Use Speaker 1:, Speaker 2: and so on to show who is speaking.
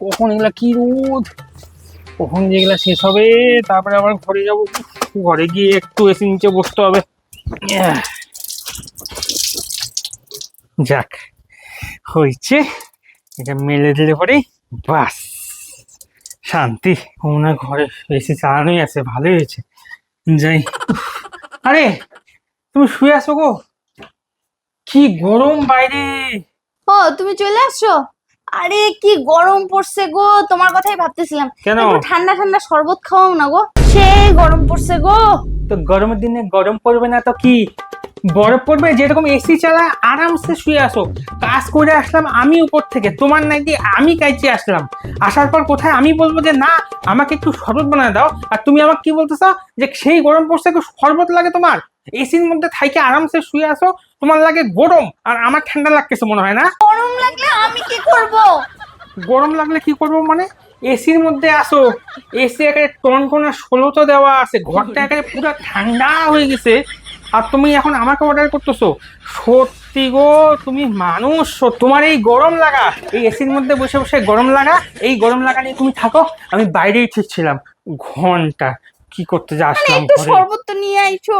Speaker 1: কখন এগুলা কি রোদ? কখন যেগুলা শেষ হবে? তারপরে আবার ঘরে যাব। ঘরে গিয়ে একটু এসি নিচে বসতে হবে। যাক, হয়েছে। এটা মেলে দিলে পরে বাস। শান্তি। ওনার ঘরে এসি চালানোই আছে, ভালোই হয়েছে। যাই। আরে, তুমি শুয়ে আছো গো? কি গরম বাইরে।
Speaker 2: ও, তুমি চলে আসছো? আরে কি গরম পড়ছে গো। তোমার কথাই ভাবতেছিলাম।
Speaker 1: কেন?
Speaker 2: ঠান্ডা ঠান্ডা শরবত খাওয়াও না গো। সেই গরম পড়ছে গো।
Speaker 1: তো গরমের দিনে গরম পড়বে না তো কি? বরফ পড়বে যেরকম এসি চালা আরামসে শুয়ে আসো। কাজ করে আসলাম আমি উপর থেকে তোমার নাকি আমি কাইচে আসলাম। আসার পর কোথায় আমি বলব যে না আমাকে একটু শরবত বানায় দাও। আর তুমি আমাকে কি বলতেছো? যে সেই গরম পড়ছে একটু শরবত লাগে তোমার। এসির মধ্যে থাইকে আরামসে শুয়ে আসো তোমার লাগে গরম আর আমার ঠান্ডা লাগতেছে মনে হয় না?
Speaker 2: আমি কি করব?
Speaker 1: গরম লাগলে কি করব মানে? এসির মধ্যে আসো। এসি একেবারে টনটনা ষোলোতে দেওয়া আছে। ঘরটা একেবারে পুরো ঠান্ডা হয়ে গেছে। আর তুমি এখন আমাকে অর্ডার করতেছো। সত্যি গো তুমি মানুষ। তোমার এই গরম লাগা। এই এসির মধ্যে বসে বসে গরম লাগা। এই গরম লাগা নিয়ে তুমি থাকো। আমি বাইরেই ঠিক ছিলাম। ঘণ্টা কি করতে যা
Speaker 2: মানে
Speaker 1: আসলাম
Speaker 2: একটু শরবত তো নিয়ে আইছো।